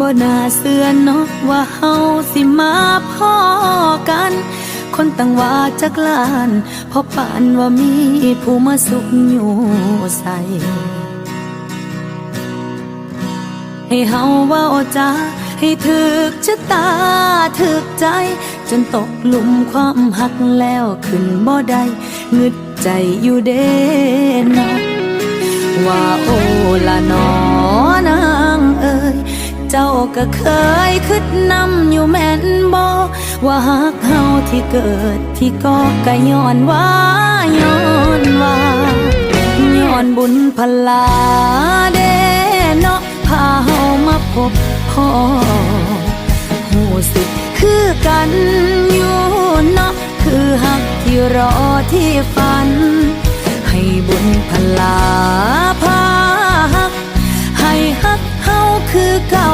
บ่น่าเสื่อเนาะว่าเฮาสิมาพ่อกัน คนตั้งว่าจักลานพอปานว่ามีผู้มาสุขอยู่ใส่ให้เฮาว่าจาให้ถึกชะตาถึกใจ จนตกหลุมความหักแล้วขึ้นบ่ได้งึดใจอยู่เด้เนาะว่าโอละนอน เจ้าก็เคยคิดนำอยู่แม่นบ่ว่าหักเฮาที่เกิดที่ก็กะย้อนว่าย้อนว่าย้อนบุญพลาเด้เนาะพาเฮามาพบพ่อหูสึกคือกันอยู่เนาะคือหักที่รอที่ฝัน ให้บุญพลาพาหักให้หักเฮาคือเก่า